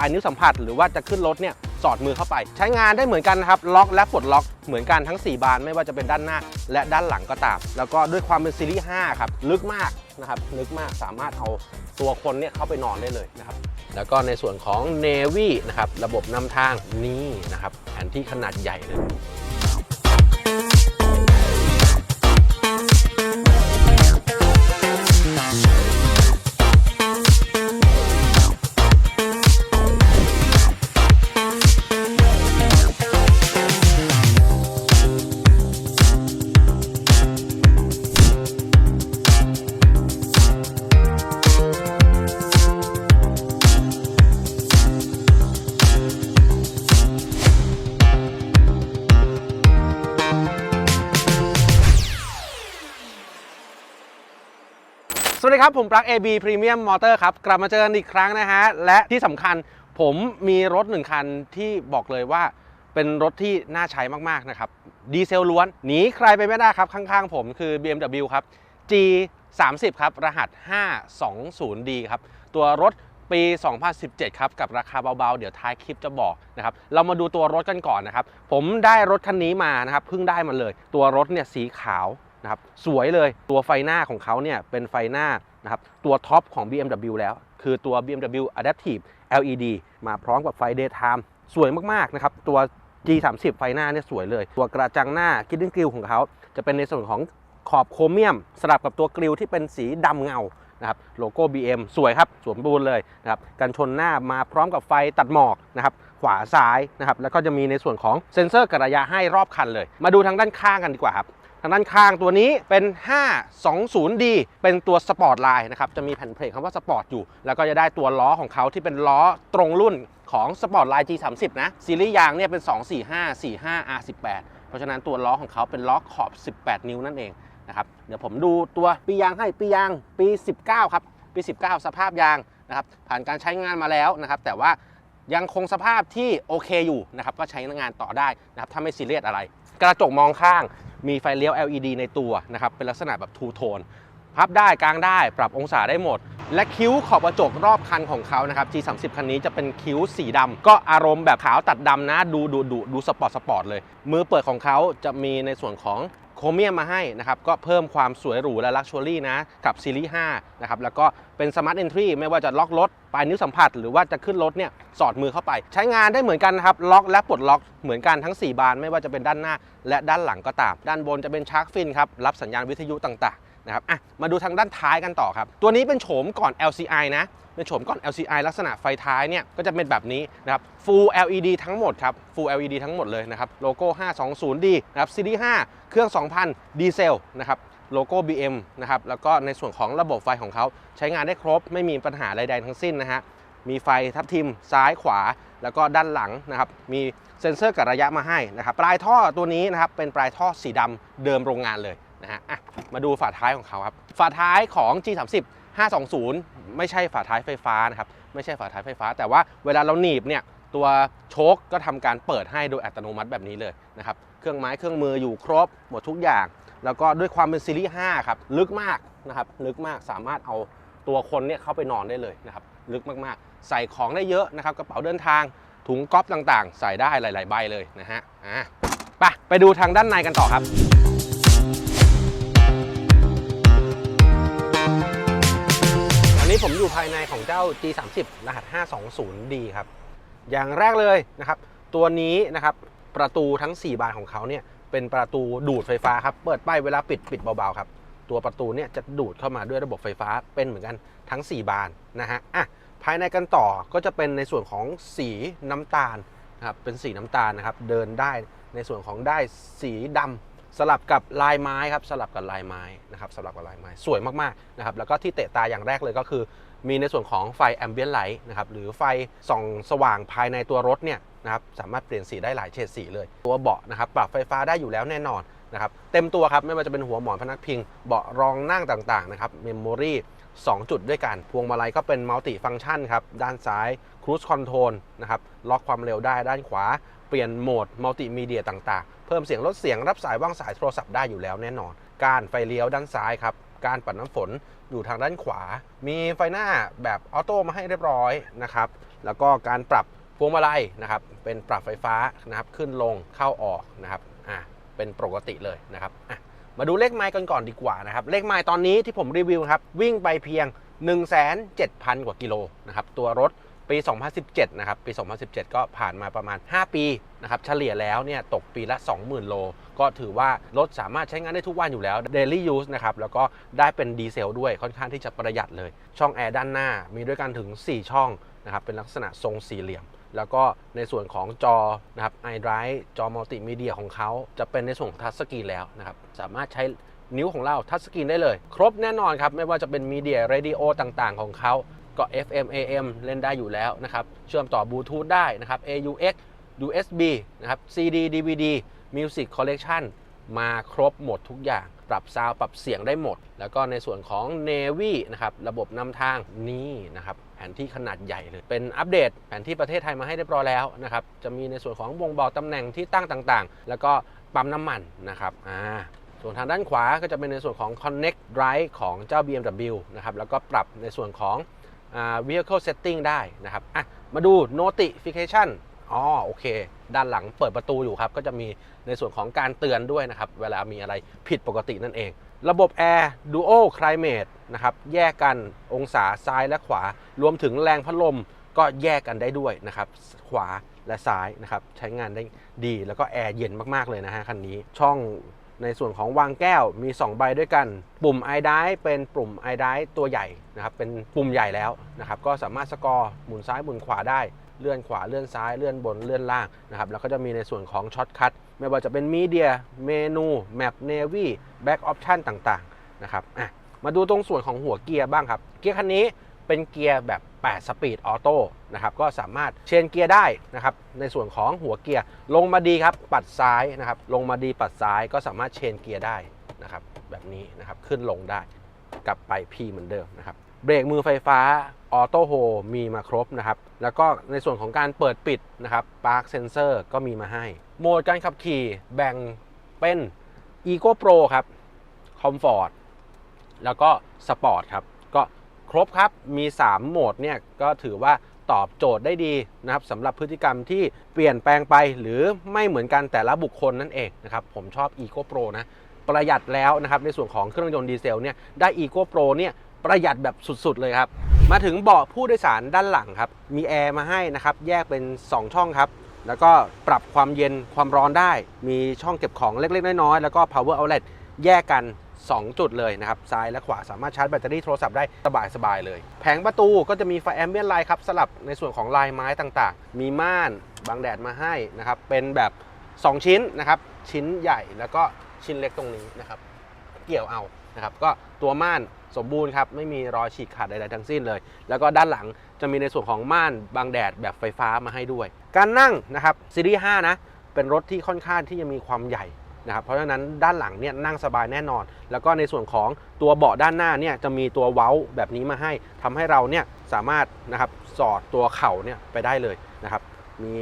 ลายนิ้วสัมผัส หรือว่าจะขึ้นรถเนี่ยสอดมือเข้าไป ใช้งานได้เหมือนกันนะครับล็อกและปลดล็อกเหมือนกันทั้ง 4 บานไม่ว่าจะเป็นด้านหน้า และด้านหลังก็ตาม แล้วก็ด้วยความเป็นซีรีส์5ครับลึกมากนะครับลึกมากสามารถเอาตัวคนเนี่ยเข้าไปนอนได้เลยนะครับแล้วก็ในส่วนของ Navy นะครับระบบนำทางนี่นะครับแผนที่ขนาดใหญ่เลย ครับ ผมปลั๊ก AB Premium Motor ครับ กลับมาเจอกันอีกครั้งนะฮะ และที่สำคัญผมมีรถหนึ่งคันที่บอกเลยว่าเป็นรถที่น่าใช้มากๆนะครับ ดีเซลล้วน หนีใครไปไม่ได้ครับ ข้างๆ ผมคือ BMW ครับ G 3 0ครับ รหัส 520D ครับ ตัวรถปี 2017 ครับ กับราคาเบา ๆ เดี๋ยวท้ายคลิปจะบอกนะครับ เรามาดูตัวรถกันก่อนนะครับ ผมได้รถคันนี้มานะครับ เพิ่งได้มาเลย ตัวรถเนี่ยสีขาวนะครับ สวยเลย ตัวไฟหน้าของเขาเนี่ยเป็นไฟหน้า นะครับตัวท็อปของ BMW แล้ว คือตัว BMW Adaptive LED มาพร้อมกับไฟ Daytime สวยมาก ๆ นะครับ ตัว G30 ไฟหน้าเนี่ยสวยเลย ตัวกระจังหน้าคิดดิ้งกริลของเขาจะเป็นในส่วนของขอบโครเมียม สลับกับตัวกริลที่เป็นสีดำเงานะครับโลโก้ BM สวยครับสวมบูรณ์เลยนะครับกันชนหน้ามาพร้อมกับไฟตัดหมอกนะครับขวาซ้ายนะครับแล้วก็จะมีในส่วนของเซ็นเซอร์กระยะให้รอบคันเลย มาดูทางด้านข้างกันดีกว่าครับ ทางด้านข้างตัวนี้เป็น 520D เป็นตัวสปอร์ตไลน์นะครับ จะมีแผ่นเพลงคำว่าสปอร์ตอยู่ แล้วก็จะได้ตัวล้อของเขาที่เป็นล้อตรงรุ่นของสปอร์ตไลน์ G30 นะ ซีรีส์ยางเนี่ยเป็น 245 45 R18 เพราะฉะนั้นตัวล้อของเขาเป็นล้อขอบ 18 นิ้วนั่นเองนะครับ เดี๋ยวผมดูตัวปียางให้ปียางปี 19 ครับ ปี 19 สภาพยางนะครับ ผ่านการใช้งานมาแล้วนะครับ แต่ว่ายังคงสภาพที่โอเคอยู่นะครับ ก็ใช้งานต่อได้นะครับ ถ้าไม่ซีเรียสอะไร กระจกมองข้าง มีไฟเลี้ยว LED ในตัวนะครับเป็นลักษณะแบบทูโทนพับได้กางได้ปรับองศาได้หมด และคิ้วขอบกระจกรอบคันของเขานะครับ G30 คันนี้จะเป็นคิ้วสีดำก็อารมณ์แบบขาวตัดดำนะ ดูดูดูดูสปอร์ตสปอร์ตเลย มือเปิดของเขาจะมีในส่วนของ โครเมียมมาให้นะครับก็เพิ่มความสวยหรูและลักชัวรี่นะกับซีรีส์5นะครับแล้วก็เป็นสมาร์ทเอนทรีไม่ว่าจะล็อกรถปลายนิ้วสัมผัส หรือว่าจะขึ้นรถเนี่ยสอดมือเข้าไป ใช้งานได้เหมือนกันนะครับล็อกและปลดล็อกเหมือนกันทั้ง 4 บาน ไม่ว่าจะเป็นด้านหน้า และด้านหลังก็ตาม ด้านบนจะเป็นชาร์กฟินครับรับสัญญาณวิทยุต่างๆ นะครับอะมาดูทางด้านท้ายกันต่อครับ ตัวนี้เป็นโฉมก่อน LCI นะเป็นโฉมก่อน LCI ลักษณะไฟท้ายเนี่ยก็จะเป็นแบบนี้นะครับ Full LED ทั้งหมดครับ Full LED ทั้งหมดเลยนะครับโลโก้ 520D นะครับซีรีส์5เครื่อง 2,000 ดีเซลนะครับโลโก้ BM นะครับแล้วก็ในส่วนของระบบไฟของเขาใช้งานได้ครบไม่มีปัญหาใดๆทั้งสิ้นนะฮะมีไฟทับทิมซ้ายขวาแล้วก็ด้านหลังนะครับมีเซ็นเซอร์กับระยะมาให้นะครับปลายท่อตัวนี้นะครับเป็นปลายท่อสีดำเดิมโรงงานเลย นะฮะมาดูฝาท้ายของเขาครับ ฝาท้ายของ G30 520 ไม่ใช่ฝาท้ายไฟฟ้านะครับ ไม่ใช่ฝาท้ายไฟฟ้า แต่ว่าเวลาเราหนีบเนี่ยตัวโชคก็ทำการเปิดให้โดยอัตโนมัติแบบนี้เลยนะครับ เครื่องไม้เครื่องมืออยู่ครบหมดทุกอย่าง แล้วก็ด้วยความเป็นซีรีส์ 5 ครับ ลึกมากนะครับ ลึกมากสามารถเอาตัวคนเนี่ยเข้าไปนอนได้เลยนะครับ ลึกมากๆ ใส่ของได้เยอะนะครับ กระเป๋าเดินทาง ถุงก๊อปต่างๆ ใส่ได้หลาย ๆ ใบเลยนะฮะ อะไปไปดูทางด้านในกันต่อครับ นนี้ผมอยู่ภายในของเจ้า G30 รหัส 520D ครับ อย่างแรกเลยนะครับ ตัวนี้นะครับประตูทั้ง 4 บานของเขาเนี่ยเป็นประตูดูดไฟฟ้าครับ เปิดไปเวลาปิดปิดเบาๆครับ ตัวประตูเนี่ยจะดูดเข้ามาด้วยระบบไฟฟ้าเป็นเหมือนกันทั้ง 4 บานนะฮะอะภายในกันต่อก็จะเป็นในส่วนของสีน้ำตาลนะครับเป็นสีน้ำตาลนะครับ เดินได้ในส่วนของได้สีดำ สลับกับลายไม้ครับสลับกับลายไม้นะครับสลับกับลายไม้สวยมากๆนะครับแล้วก็ที่เตะตาอย่างแรกเลยก็คือ มีในส่วนของไฟแอมเบียนไลท์นะครับหรือไฟส่องสว่างภายในตัวรถเนี่ยนะครับสามารถเปลี่ยนสีได้หลายเฉดสีเลย ตัวเบาะนะครับปรับไฟฟ้าได้อยู่แล้วแน่นอนนะครับเต็มตัวครับไม่ว่าจะเป็นหัวหมอนพนักพิง เบาะรองนั่งต่างๆนะครับเมมโมรี่2จุดด้วยกัน พวงมาลัยก็เป็นมัลติฟัง c t ชันครับด้านซ้ายครู i คอนโทรลนะครับล็อกความเร็วได้ด้านขวา เปลี่ยนโหมดมัลติมีเดียต่างๆ เพิ่มเสียงลดเสียงรับสายว่างสายโทรศัพท์ได้อยู่แล้วแน่นอน การไฟเลี้ยวด้านซ้ายครับการปัดน้ำฝนอยู่ทางด้านขวา มีไฟหน้าแบบออโต้มาให้เรียบร้อยนะครับ แล้วก็การปรับพวงมาลัยนะครับ เป็นปรับไฟฟ้านะครับ ขึ้นลงเข้าออกนะครับ อะ เป็นปกติเลยนะครับ อะ มาดูเลขไมล์กันก่อนดีกว่านะครับ เลขไมล์ตอนนี้ที่ผมรีวิวครับ วิ่งไปเพียง 1 7 0 0 0 0 กว่ากิโลนะครับ ตัวรถ ปี 2017 นะครับ ปี 2017 ก็ผ่านมาประมาณ 5 ปีนะครับ เฉลี่ยแล้วเนี่ยตกปีละ 20,000 โล ก็ถือว่ารถสามารถใช้งานได้ทุกวันอยู่แล้ว daily use นะครับ แล้วก็ได้เป็นดีเซลด้วยค่อนข้างที่จะประหยัดเลย ช่องแอร์ด้านหน้ามีด้วยกันถึง 4 ช่องนะครับ เป็นลักษณะทรงสี่เหลี่ยมแล้วก็ในส่วนของจอนะครับ iDrive จอมัลติมีเดียของเขาจะเป็นในส่วนของทัชสกรีนแล้วนะครับ สามารถใช้นิ้วของเราทัชสกรีนได้เลย ครบแน่นอนครับ ไม่ว่าจะเป็นมีเดียเรดิโอต่างๆ ของเขา ก็ FM AM เล่นได้อยู่แล้วนะครับ เชื่อมต่อบลูทูธได้นะครับ AUX USB นะครับ CD DVD Music Collection มาครบหมดทุกอย่าง ปรับซาวปรับเสียงได้หมด แล้วก็ในส่วนของ Navy นะครับ ระบบนำทางนี่นะครับแผนที่ขนาดใหญ่เลย เป็นอัปเดตแผนที่ประเทศไทยมาให้เรียบร้อยแล้วนะครับ จะมีในส่วนของบ่งบอกตำแหน่งที่ตั้งต่างๆ แล้วก็ปั๊มน้ำมันนะครับอ่าส่วนทางด้านขวาก็จะเป็นในส่วนของ Connect Drive ของเจ้า BMW นะครับ แล้วก็ปรับในส่วนของ Vehicle Setting ได้นะครับอะมาดู Notification อ๋อโอเค ด้านหลังเปิดประตูอยู่ครับ ก็จะมีในส่วนของการเตือนด้วยนะครับ เวลามีอะไรผิดปกตินั่นเอง ระบบ Air Duo Climate นะครับ แยกกันองศาซ้ายและขวา รวมถึงแรงพัดลมก็แยกกันได้ด้วยนะครับ ขวาและซ้ายนะครับ ใช้งานได้ดีแล้วก็แอร์เย็นมาก ๆ เลยนะฮะคันนี้ช่อง ในส่วนของวางแก้วมี 2 ใบด้วยกัน ปุ่ม i d i เป็นปุ่ม i d i ตัวใหญ่นะครับเป็นปุ่มใหญ่แล้วนะครับก็สามารถสกอร์หมุนซ้ายหมุนขวาได้เลื่อนขวาเลื่อนซ้ายเลื่อนบนเลื่อนล่างนะครับแล้วก็จะมีในส่วนของช็อตคัทไม่ว่าจะเป็นมีเดียเมนูแมปเนวีแบ็กออปชันต่างๆนะครับอะมาดูตรงส่วนของหัวเกียร์บ้างครับ เกียร์คันนี้เป็นเกียร์แบบ 8 สปีดออโต้ นะครับก็สามารถเชนเกียร์ได้นะครับในส่วนของหัวเกียร์ลงมาดีครับปัดซ้ายนะครับลงมาดีปัดซ้ายก็สามารถเชนเกียร์ได้นะครับแบบนี้นะครับขึ้นลงได้กลับไป P เหมือนเดิมนะครับเบรกมือไฟฟ้าออโต้โฮมีมาครบนะครับแล้วก็ในส่วนของการเปิดปิดนะครับปาร์คเซนเซอร์ก็มีมาให้ โหมดการขับขี่แบ่งเป็น Eco Pro ครับ Comfort แล้วก็ Sport ครับก็ครบครับมี 3 โหมดเนี่ยก็ถือว่า ตอบโจทย์ได้ดีนะครับสำหรับพฤติกรรมที่เปลี่ยนแปลงไปหรือไม่เหมือนกันแต่ละบุคคลนั่นเองนะครับผมชอบ Eco Pro นะประหยัดแล้วนะครับในส่วนของเครื่องยนต์ดีเซลเนี่ยได้ Eco Pro เนี่ยประหยัดแบบสุดๆเลยครับ มาถึงเบาะผู้โดยสารด้านหลังครับ มีแอร์มาให้นะครับ แยกเป็น 2 ช่องครับ แล้วก็ปรับความเย็นความร้อนได้ มีช่องเก็บของเล็กๆ น้อยๆ แล้วก็ power outlet แยกกัน 2 จุดเลยนะครับ ซ้ายและขวาสามารถชาร์จแบตเตอรี่โทรศัพท์ได้สบายๆเลย แผงประตูก็จะมีไฟแอมเบียนไลท์ครับสลับในส่วนของลายไม้ต่างๆ มีม่านบังแดดมาให้นะครับ เป็นแบบ 2 ชิ้นนะครับ ชิ้นใหญ่แล้วก็ชิ้นเล็กตรงนี้นะครับ เกี่ยวเอานะครับ ก็ตัวม่านสมบูรณ์ครับ ไม่มีรอยฉีกขาดใดๆทั้งสิ้นเลย แล้วก็ด้านหลังจะมีในส่วนของม่านบังแดดแบบไฟฟ้ามาให้ด้วย การนั่งนะครับซีรีส์5นะเป็นรถที่ค่อนข้างที่จะมีความใหญ่ นะครับเพราะฉะนั้นด้านหลังเนี่ยนั่งสบายแน่นอน แล้วก็ในส่วนของตัวเบาะด้านหน้าเนี่ยจะมีตัวเว้าแบบนี้มาให้ทำให้เราเนี่ยสามารถนะครับสอดตัวเข่าเนี่ยไปได้เลยนะครับ มี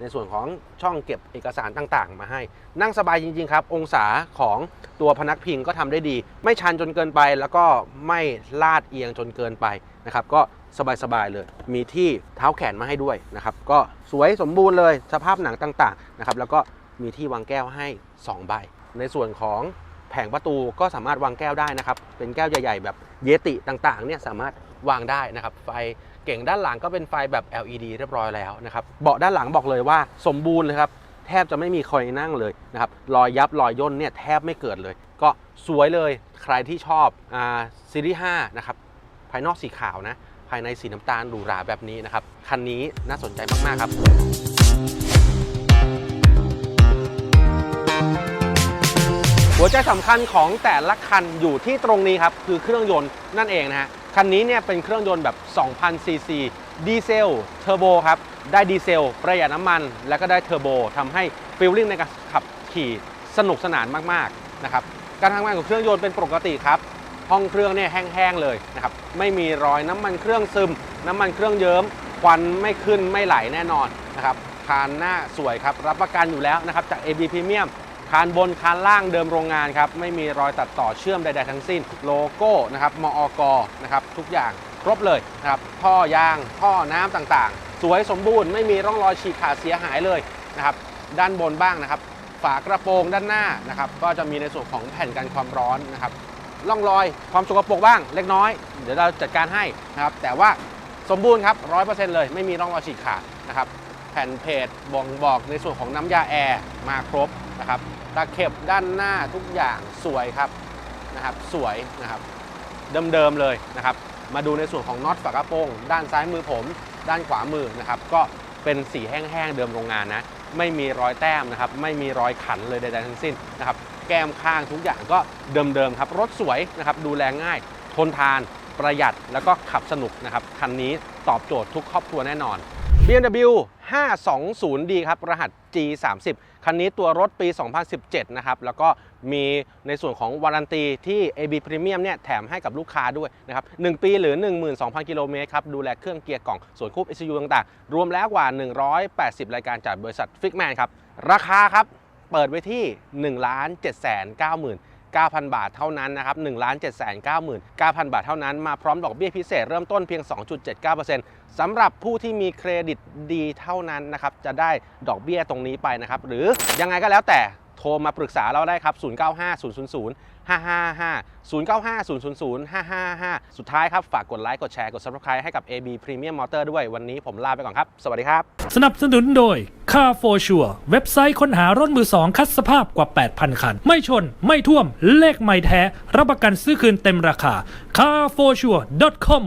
ในส่วนของช่องเก็บเอกสารต่างๆ มาให้ นั่งสบายจริงๆครับ องศาของตัวพนักพิงก็ทำได้ดี ไม่ชันจนเกินไป แล้วก็ไม่ลาดเอียงจนเกินไปนะครับ ก็สบายๆเลย มีที่เท้าแขนมาให้ด้วยนะครับ ก็สวยสมบูรณ์เลยสภาพหนังต่างๆนะครับ แล้วก็ มีที่วางแก้วให้ 2 ใบ ในส่วนของแผงประตูก็สามารถวางแก้วได้นะครับ เป็นแก้วใหญ่ ๆ แบบเยติต่างๆเนี่ยสามารถวางได้นะครับ ไฟเก่งด้านหลังก็เป็นไฟแบบ LED เรียบร้อยแล้วนะครับ เบาะด้านหลังบอกเลยว่าสมบูรณ์เลยครับ แทบจะไม่มีคอยนั่งเลยนะครับ รอยยับรอยย่นเนี่ยแทบไม่เกิดเลย ก็สวยเลย ใครที่ชอบอ่าซีรีส์5นะครับ ภายนอกสีขาวนะ ภายในสีน้ำตาลหรูหราแบบนี้นะครับ คันนี้น่าสนใจมากๆครับ หัวใจสำคัญของแต่ละคันอยู่ที่ตรงนี้ครับ คือเครื่องยนต์นั่นเองนะฮะ คันนี้เนี่ยเป็นเครื่องยนต์แบบ 2,000 ซีซีดีเซลเทอร์โบครับ ได้ดีเซล ประหยัดน้ำมัน แล้วก็ได้เทอร์โบทำให้ฟีลลิ่งในการขับขี่สนุกสนานมากๆนะครับ การทำงานของเครื่องยนต์เป็นปกติครับ ห้องเครื่องเนี่ยแห้งๆเลยนะครับ ไม่มีรอยน้ำมันเครื่องซึม น้ำมันเครื่องเยิ้ม ควันไม่ขึ้นไม่ไหลแน่นอนนะครับคานหน้าสวยครับ รับประกันอยู่แล้วนะครับจาก AB Premium คานบนคานล่างเดิมโรงงานครับไม่มีรอยตัดต่อเชื่อมใดๆทั้งสิ้น โลโก้นะครับมอกนะครับทุกอย่างครบเลยนะครับท่อยางท่อน้ำต่างๆ สวยสมบูรณ์ไม่มีร่องรอยฉีกขาดเสียหายเลยนะครับด้านบนบ้างนะครับ ฝากระโปรงด้านหน้านะครับก็จะมีในส่วนของแผ่นกันความร้อนนะครับร่องรอยความสกปรกบ้างเล็กน้อย เดี๋ยวเราจัดการให้นะครับแต่ว่าสมบูรณ์ครับร้อยเปอร์เซ็นต์เลยไม่มีร่องรอยฉีกขาดนะครับแผ่นเพจบ่งบอกในส่วนของน้ำยาแอร์มาครบนะครับ ตะเข็บด้านหน้าทุกอย่างสวยครับนะครับ สวยนะครับ เดิมๆเลยนะครับ มาดูในส่วนของน็อตฝากระโปรงด้านซ้ายมือผม ด้านขวามือนะครับ ก็เป็นสีแห้งๆเดิมโรงงานนะ ไม่มีรอยแต้มนะครับ ไม่มีรอยขันเลยใดๆทั้งสิ้นนะครับ แก้มข้างทุกอย่างก็เดิมๆครับ รถสวยนะครับ ดูแลง่าย ทนทาน ประหยัด แล้วก็ขับสนุกนะครับ คันนี้ตอบโจทย์ทุกครอบครัวแน่นอน BMW 520D ครับ รหัส G30 คันนี้ตัวรถปี 2017 นะครับ แล้วก็มีในส่วนของวารันตีที่ AB Premium เนี่ยแถมให้กับลูกค้าด้วยนะครับ 1 ปีหรือ 12,000 กิโลเมตรครับ ดูแลเครื่องเกียร์กล่องส่วนควบ ECU ต่างๆ รวมแล้วกว่า 180 รายการจากบริษัท Fixman ครับ ราคาครับ เปิดไว้ที่ 1 7 9 9 9,000 บาทเท่านั้นนะครับ1 7 9 9 0บาทเท่านั้น มาพร้อมดอกเบี้ยพิเศษเริ่มต้นเพียง 2.79% สำหรับผู้ที่มีเครดิตดีเท่านั้นนะครับจะได้ดอกเบี้ยตรงนี้ไปนะครับ หรือยังไงก็แล้วแต่โทรมาปรึกษาเราได้ครับ 095 000 555 095 000 555 สุดท้ายครับ ฝากกดไลค์กดแชร์กด subscribe ให้กับ AB Premium Motor ด้วยวันนี้ผมลาไปก่อนครับ สวัสดีครับ สนับสนุนโดย Car for Sure เว็บไซต์ค้นหารถมือสองคัดสภาพกว่า 8,000 คัน ไม่ชน ไม่ท่วม เลขไม่แท้ รับประกันซื้อคืนเต็มราคา carforsure.com